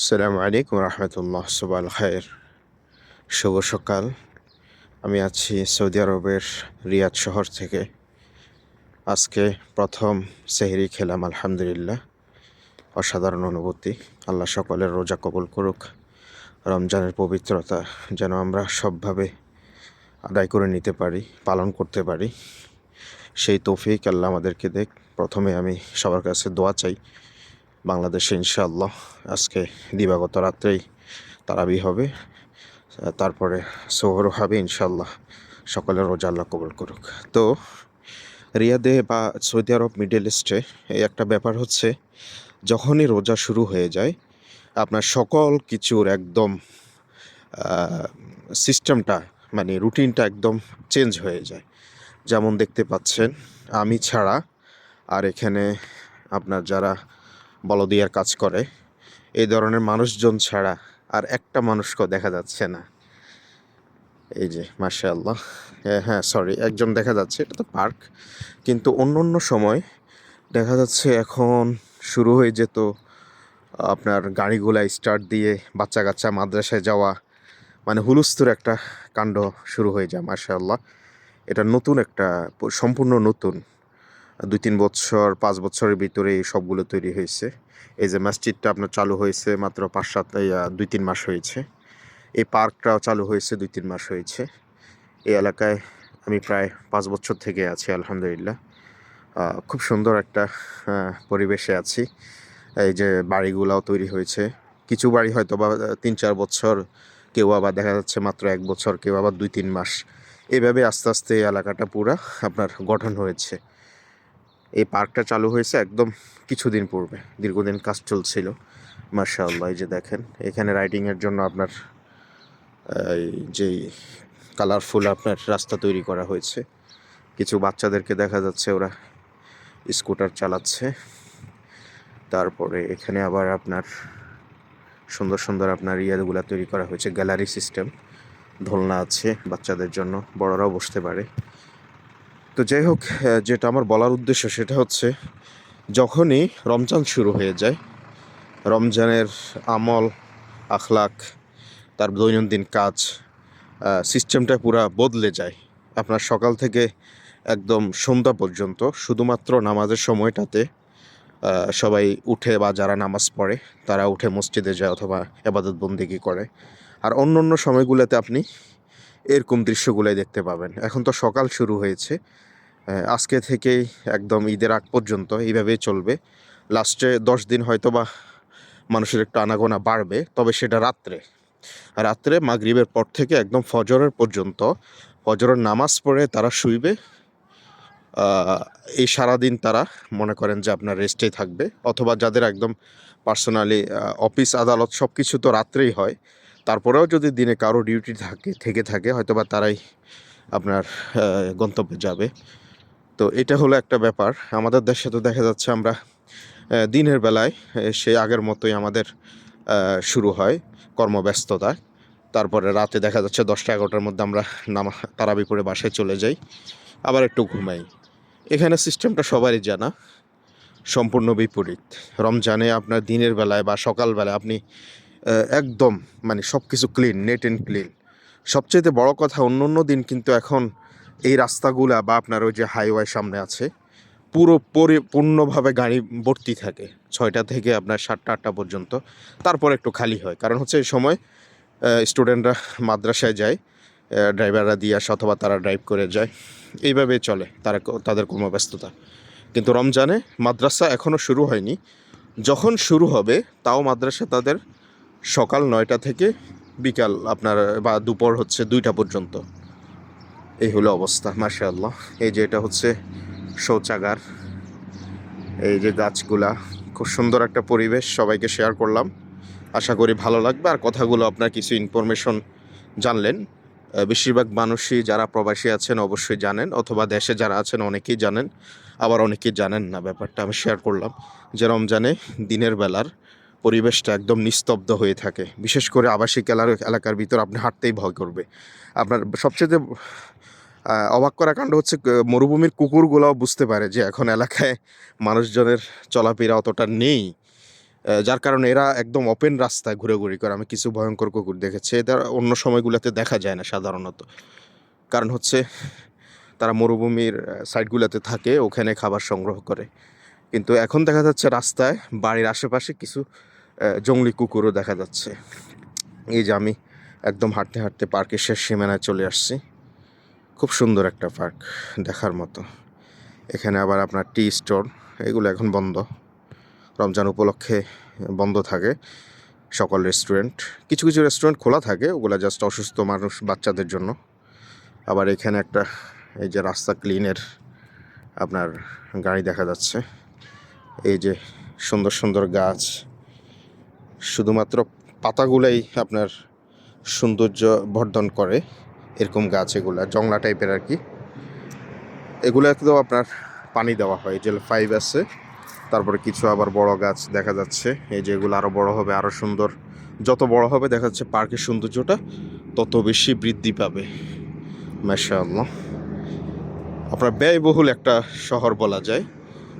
আসসালামু আলাইকুম রহমতুল্লাহ সুবাল খায়ের শুভ সকাল। আমি আছি সৌদি আরবের রিয়াদ শহর থেকে। আজকে প্রথম সেহরি খেলাম, আলহামদুলিল্লাহ। অসাধারণ অনুভূতি। আল্লাহ সকলের রোজা কবুল করুক। রমজানের পবিত্রতা যেন আমরা সবভাবে আদায় করে নিতে পারি, পালন করতে পারি। সেই তৌফিক আল্লাহ আমাদেরকে দেখ। প্রথমে আমি সবার কাছে দোয়া চাই। বাংলাদেশে ইনশাআল্লাহ আজকে দিবাগত রাত্রেই তারাবি হবে, তারপরে সোহর হবে ইনশাআল্লাহ, সকলের রোজা আল্লাহ কবুল করুক। তো রিয়াদে বা সৌদি আরব, মিডল ইস্টে এই একটা ব্যাপার হচ্ছে, যখনই রোজা শুরু হয়ে যায়, আপনার সকল কিছুর একদম সিস্টেমটা মানে রুটিনটা একদম চেঞ্জ হয়ে যায়। যেমন দেখতে পাচ্ছেন, আমি ছাড়া আর এখানে আপনার যারা বলদিয়ার কাজ করে। এই ধরনের মানুষজন ছাড়া আর একটা মানুষকেও দেখা যাচ্ছে না। এই যে মার্শাল্লাহ হ্যাঁ সরি একজন দেখা যাচ্ছে, এটা তো পার্ক। কিন্তু অন্য অন্য সময় দেখা যাচ্ছে এখন শুরু হয়ে যেত আপনার গাড়িগুলা স্টার্ট দিয়ে বাচ্চা কাচ্চা মাদ্রাসায় যাওয়া। মানে হুলস্থুর একটা কাণ্ড শুরু হয়ে যায় মার্শাল্লাহ এটা নতুন একটা, সম্পূর্ণ নতুন। দুই তিন বছর, পাঁচ বছরের ভিতরে এই সবগুলো তৈরি হয়েছে। এই যে মসজিদটা আপনার চালু হয়েছে মাত্র পাঁচ সাত দুই তিন মাস হয়েছে। এই পার্কটাও চালু হয়েছে দুই তিন মাস হয়েছে। এই এলাকায় আমি প্রায় পাঁচ বছর থেকে আছি, আলহামদুলিল্লাহ। খুব সুন্দর একটা পরিবেশে আছি। এই যে বাড়িগুলাও তৈরি হয়েছে। কিছু বাড়ি হয়তো বা তিন চার বছর, কেউ আবার দেখা যাচ্ছে মাত্র এক বছর, কেউ আবার দুই তিন মাস। এভাবে আস্তে আস্তে এই এলাকাটা পুরা আপনার গঠন হয়েছে। এই পার্কটা চালু হয়েছে একদম কিছুদিন পূর্বে। দীর্ঘদিন কাজ চলছিল। মার্শাল্লাহ যে দেখেন, এখানে রাইডিংয়ের জন্য আপনার যেই কালারফুল আপনার রাস্তা তৈরি করা হয়েছে। কিছু বাচ্চাদেরকে দেখা যাচ্ছে ওরা স্কুটার চালাচ্ছে। তারপরে এখানে আবার আপনার সুন্দর সুন্দর আপনার ইয়াগুলা তৈরি করা হয়েছে। গ্যালারি সিস্টেম দোলনা আছে বাচ্চাদের জন্য, বড়রাও বসতে পারে। তো যাই হোক যেটা আমার বলার উদ্দেশ্য সেটা হচ্ছে, যখনই রমজান শুরু হয়ে যায়, রমজানের আমল, আখলাক, তার দৈনন্দিন কাজ সিস্টেমটা পুরা বদলে যায়। আপনার সকাল থেকে একদম সন্ধ্যা পর্যন্ত, শুধুমাত্র নামাজের সময়টাতে সবাই উঠে বা যারা নামাজ পড়ে, তারা উঠে মসজিদে যায় অথবা এবাদত বন্দিগি করে। আর অন্য অন্য সময়গুলোতে আপনি এরকম দৃশ্যগুলোই দেখতে পাবেন। এখন তো সকাল শুরু হয়েছে আজকে থেকেই একদম ঈদের আগ পর্যন্ত এইভাবেই চলবে। লাস্টে দশ দিন হয়তো বা মানুষের একটু আনাগোনা বাড়বে, তবে সেটা রাত্রে। রাত্রে মাগরিবের পর থেকে একদম ফজরের পর্যন্ত, ফজরের নামাজ পড়ে তারা শুইবে। এই সারাদিন তারা মনে করেন যে আপনার রেস্টেই থাকবে, অথবা যাদের একদম পার্সোনালি অফিস আদালত সব কিছু তো রাত্রেই হয়, তারপরেও যদি দিনে কারও ডিউটি থাকে, থেকে থাকে হয়তো বা তারাই আপনার গন্তব্যে যাবে। তো এটা হলো একটা ব্যাপার। আমাদের দেশে তো দেখা যাচ্ছে আমরা দিনের বেলায় সেই আগের মতোই আমাদের শুরু হয় কর্মব্যস্ততা। তারপরে রাতে দেখা যাচ্ছে দশটা এগারোটার মধ্যে আমরা নামা তারাবি করে বাসায় চলে যাই, আবার একটু ঘুমাই। এখানে সিস্টেমটা সবারই জানা, সম্পূর্ণ বিপরীত। রমজানে আপনার দিনের বেলায় বা সকালবেলায় আপনি একদম মানে সব কিছু ক্লিন নেট অ্যান্ড ক্লিন সবচেয়ে বড় কথা অন্য অন্য দিন কিন্তু এখন এই রাস্তাগুলা বা আপনার ওই যে হাইওয়ে সামনে আছে, পুরো পরিপূর্ণভাবে গাড়ি ভর্তি থাকে, ছয়টা থেকে আপনার সাতটা, আটটা পর্যন্ত। তারপর একটু খালি হয়, কারণ হচ্ছে এই সময় স্টুডেন্টরা মাদ্রাসায় যায় ড্রাইভাররা দিয়ে আসে অথবা তারা ড্রাইভ করে যায়, এইভাবে চলে তারা তাদের কর্মব্যস্ততা। কিন্তু রমজানে মাদ্রাসা এখনও শুরু হয়নি। যখন শুরু হবে, তাও মাদ্রাসা তাদের সকাল নয়টা থেকে বিকাল আপনার বা দুপুর হচ্ছে দুইটা পর্যন্ত। এই হলো অবস্থা, মাশাআল্লাহ। এই যে এটা হচ্ছে শৌচাগার। এই যে গাছগুলা, খুব সুন্দর একটা পরিবেশ, সবাইকে শেয়ার করলাম। আশা করি ভালো লাগবে। আর কথাগুলো আপনার কিছু ইনফরমেশন জানলেন। বেশিরভাগ মানুষই যারা প্রবাসী আছেন অবশ্যই জানেন, অথবা দেশে যারা আছেন অনেকেই জানেন, আবার অনেকেই জানেন না ব্যাপারটা, আমি শেয়ার করলাম। যে রমজানে দিনের বেলার পরিবেশটা একদম নিস্তব্ধ হয়ে থাকে। বিশেষ করে আবাসিক এলাকার ভিতর আপনি হাঁটতেই ভয় করবে। আপনার সবচেয়ে অবাক করা কাণ্ড হচ্ছে মরুভূমির কুকুরগুলোও বুঝতে পারে যে এখন এলাকায় মানুষজনের চলাফেরা অতটা নেই। যার কারণে এরা একদম ওপেন রাস্তায় ঘুরে করে। আমি কিছু ভয়ঙ্কর কুকুর দেখেছি। এটা অন্য সময়গুলোতে দেখা যায় না সাধারণত। কারণ হচ্ছে, তারা মরুভূমির সাইডগুলোতে থাকে, ওখানে খাবার সংগ্রহ করে। কিন্তু এখন দেখা যাচ্ছে রাস্তায়, বাড়ির আশেপাশে কিছু জংলি কুকুরও দেখা যাচ্ছে। এই যে আমি একদম হাঁটতে হাঁটতে পার্কের শেষ সীমানায় চলে আসছি। খুব সুন্দর একটা পার্ক দেখার মতো। এখানে আবার আপনার টি স্টোর, এগুলো এখন বন্ধ। রমজান উপলক্ষে বন্ধ থাকে সকল রেস্টুরেন্ট কিছু কিছু রেস্টুরেন্ট খোলা থাকে, ওগুলো জাস্ট অসুস্থ মানুষ, বাচ্চাদের জন্য। আবার এখানে একটা, এই যে রাস্তা ক্লিনের আপনার গাড়ি দেখা যাচ্ছে। এই যে সুন্দর সুন্দর গাছ। শুধুমাত্র পাতাগুলাই আপনার সৌন্দর্য বর্ধন করে। এরকম গাছ এগুলো, জংলা টাইপের আর কি। এগুলোতেও আপনার পানি দেওয়া হয় যে ফাইভ আছে। তারপরে কিছু আবার বড় গাছ দেখা যাচ্ছে, এই যে এগুলো আরও বড় হবে আরও সুন্দর। যত বড় হবে, দেখা যাচ্ছে পার্কের সৌন্দর্যটা তত বেশি বৃদ্ধি পাবে। মাশাআল্লাহ। আপনার ব্যয়বহুল একটা শহর বলা যায়।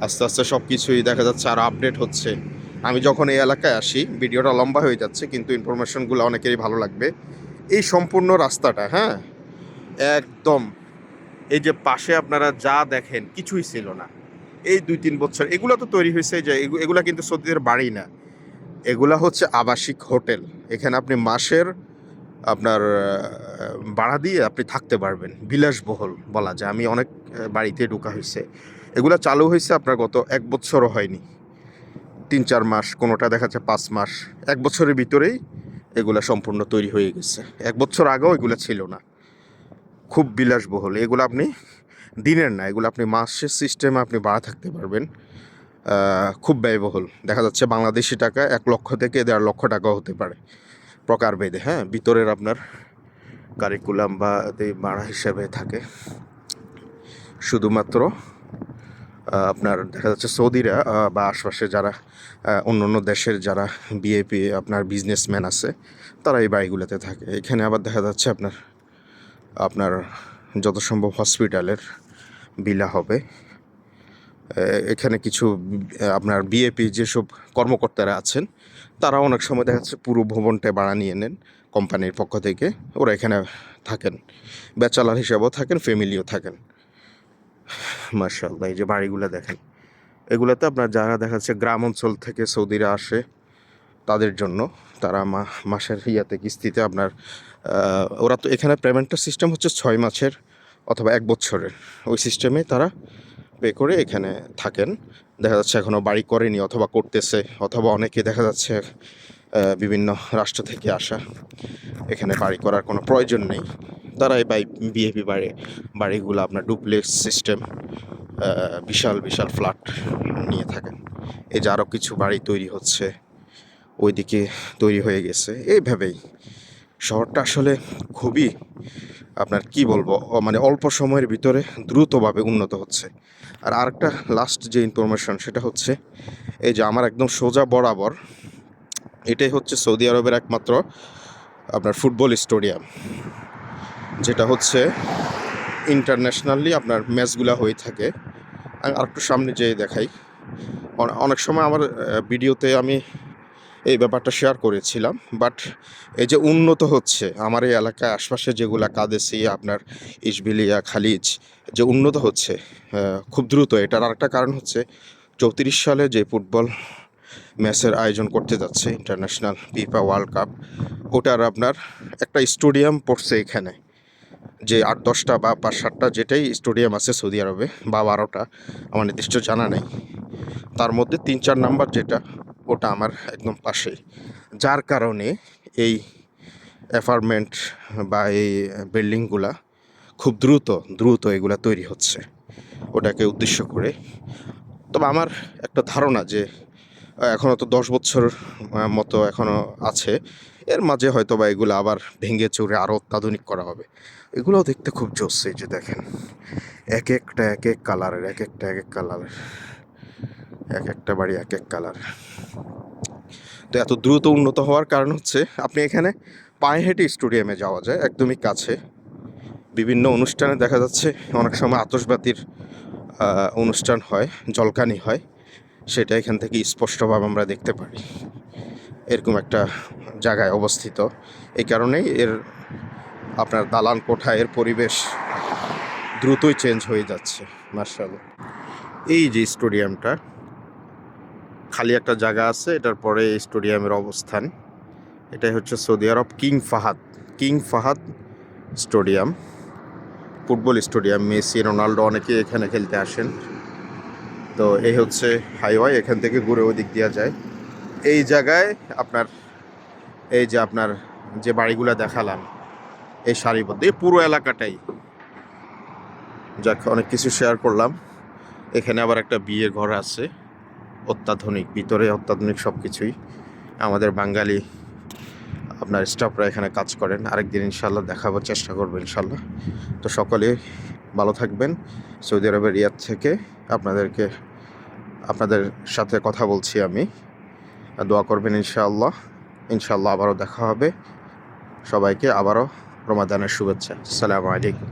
আস্তে আস্তে সব কিছুই দেখা যাচ্ছে আর আপডেট হচ্ছে। আমি যখন এই এলাকায় আসি, ভিডিওটা লম্বা হয়ে যাচ্ছে, কিন্তু ইনফরমেশনগুলো অনেকেরই ভালো লাগবে। এই সম্পূর্ণ রাস্তাটা হ্যাঁ? একদম। এই যে পাশে আপনারা যা দেখেন, কিছুই ছিল না। এই দুই তিন বছর, এগুলো তো তৈরি হয়েছে যে এগু- এগুলা কিন্তু সৌদিদের বাড়ি না। এগুলা হচ্ছে আবাসিক হোটেল। এখানে আপনি মাসের আপনার ভাড়া দিয়ে আপনি থাকতে পারবেন। বিলাসবহুল বলা যায়। আমি অনেক বাড়িতে ঢোকা হয়েছে। এগুলা চালু হয়েছে আপনার গত এক বছরও হয়নি। তিন চার মাস, কোনোটা দেখা যাচ্ছে পাঁচ মাস। এক বছরের ভিতরেই এগুলা সম্পূর্ণ তৈরি হয়ে গেছে। এক বছর আগেও এগুলো ছিল না। খুব বিলাসবহুল। এগুলো আপনি দিনের না, এগুলো আপনি মাসের সিস্টেমে আপনি বাড়া থাকতে পারবেন। খুব ব্যয়বহুল। দেখা যাচ্ছে বাংলাদেশি টাকা এক লক্ষ থেকে দেড় লক্ষ টাকাও হতে পারে। প্রকার প্রকারভেদে হ্যাঁ? ভিতরের আপনার কারিকুলাম বা ভাড়া হিসেবে থাকে। শুধুমাত্র আপনার দেখা যাচ্ছে সৌদিরা বা আশপাশে যারা অন্য অন্য দেশের যারা বিএপি আপনার বিজনেসম্যান আছে, তারা এই বাড়িগুলোতে থাকে। এখানে আবার দেখা যাচ্ছে আপনার আপনার যত সম্ভব হসপিটালের বিলা হবে। এখানে কিছু আপনার বিএপি যেসব কর্মকর্তারা আছেন তারা অনেক সময় দেখা যাচ্ছে পুরো ভবনটা ভাড়া নিয়ে নেন কোম্পানির পক্ষ থেকে। ওরা এখানে থাকেন। ব্যাচেলার হিসাবেও থাকেন ফ্যামিলিও থাকেন। মার্শাল্লাহ এই যে বাড়িগুলো দেখেন। এগুলোতে আপনার যারা দেখা যাচ্ছে গ্রাম অঞ্চল থেকে সৌদিরা আসে, তাদের জন্য তারা মাসের ইয়াতে, কিস্তিতে আপনার ওরা তো এখানে পেমেন্টের সিস্টেম হচ্ছে ছয় মাসের অথবা এক বছরের। ওই সিস্টেমে তারা পে করে এখানে থাকেন। দেখা যাচ্ছে এখনও বাড়ি করেনি অথবা করতেছে, অথবা অনেকে দেখা যাচ্ছে বিভিন্ন রাষ্ট্র থেকে আসা, এখানে বাড়ি করার কোনো প্রয়োজন নেই। তারা এই বাই বিএপি বাড়ি, বাড়িগুলো আপনার ডুপ্লেক্স সিস্টেম বিশাল বিশাল ফ্ল্যাট নিয়ে থাকেন এই যে আরও কিছু বাড়ি তৈরি হচ্ছে, ওইদিকে তৈরি হয়ে গেছে। এইভাবেই। শহরটা আসলে খুবই, আপনার কি বলব মানে অল্প সময়ের ভিতরে দ্রুতভাবে উন্নত হচ্ছে। আর আরেকটা লাস্ট যে ইনফরমেশন সেটা হচ্ছে, এই যে আমার একদম সোজা বরাবর, এটাই হচ্ছে সৌদি আরবের একমাত্র আপনার ফুটবল স্টেডিয়াম। যেটা হচ্ছে ইন্টারন্যাশনালি আপনার ম্যাচগুলো হয়ে থাকে। আমি আরেকটু সামনে যেয়ে দেখাই। অনেক সময় আমার ভিডিওতে আমি এই ব্যাপারটা শেয়ার করেছিলাম বাট এই যে উন্নত হচ্ছে, আমার এই এলাকায় আশপাশে যেগুলা কাদেসিয়া, আপনার ইসবিলিয়া, খালিজ, যে উন্নত হচ্ছে খুব দ্রুত। এটার আরেকটা কারণ হচ্ছে চৌত্রিশ সালে যে ফুটবল ম্যাচের আয়োজন করতে যাচ্ছে ইন্টারন্যাশনাল ফিফা ওয়ার্ল্ড কাপ ওটার আপনার একটা স্টেডিয়াম পড়ছে এখানে। যে আট, দশটা বা পাঁচ, সাতটা যেটাই স্টেডিয়াম আছে সৌদি আরবে বা বারোটা, আমার নির্দিষ্ট জানা নেই। তার মধ্যে তিন, চার নাম্বার যেটা, ওটা আমার একদম পাশেই। যার কারণে এই অ্যাপার্টমেন্ট বা এই বিল্ডিংগুলা খুব দ্রুত দ্রুত এগুলা তৈরি হচ্ছে। ওটাকে উদ্দেশ্য করে। তবে আমার একটা ধারণা যে এখনও তো দশ বছর মতো এখনও আছে। এর মাঝে হয়তো বা এগুলো আবার ভেঙে চুরে আরও অত্যাধুনিক করা হবে। এগুলোও দেখতে খুব জোস এই যে দেখেন। এক একটা এক এক কালারের এক একটা এক এক কালারের। এক একটা বাড়ি এক এক কালার। তো এত দ্রুত উন্নত হওয়ার কারণ হচ্ছে আপনি এখানে পায়ে হেঁটে স্টেডিয়ামে যাওয়া যায় একদমই কাছে। বিভিন্ন অনুষ্ঠানে দেখা যাচ্ছে অনেক সময় আতশবাতির আহ, অনুষ্ঠান হয় জলকানি হয়। সেটা এখান থেকে স্পষ্টভাবে আমরা দেখতে পারি। এরকম একটা জায়গায় অবস্থিত। এই কারণেই এর আপনার দালান কোঠা এর পরিবেশ দ্রুতই চেঞ্জ হয়ে যাচ্ছে মার্শাল এই যে স্টেডিয়ামটা, খালি একটা জায়গা আছে, এটার পরে এই স্টেডিয়ামের অবস্থান। এটাই হচ্ছে সৌদি আরব King Fahad King Fahad stadium. Football stadium, Messi, Ronaldo অনেকে এখানে খেলতে আসেন। তো এই হচ্ছে হাইওয়ে এখান থেকে ঘুরে ওই দিক দেওয়া যায়। এই জায়গায় আপনার, এই যে আপনার যে বাড়িগুলো দেখালাম এই সারিবদ্ধ এই পুরো এলাকাটাই। যাক, অনেক কিছু শেয়ার করলাম। এখানে আবার একটা বিয়ের ঘর আছে, অত্যাধুনিক, ভিতরে অত্যাধুনিক সব কিছুই আমাদের বাঙালি, আপনার স্টাফরা এখানে কাজ করেন। আরেকদিন ইনশাল্লাহ দেখাবার চেষ্টা করব ইনশাল্লাহ তো সকলে ভালো থাকবেন। সৌদি আরবের রিয়াদ থেকে আপনাদেরকে, আপনাদের সাথে কথা বলছি আমি। দোয়া করবেন ইনশাআল্লাহ। ইনশাআল্লাহ আবারও দেখা হবে। সবাইকে আবারও রমাদানের শুভেচ্ছা। আসসালামু আলাইকুম।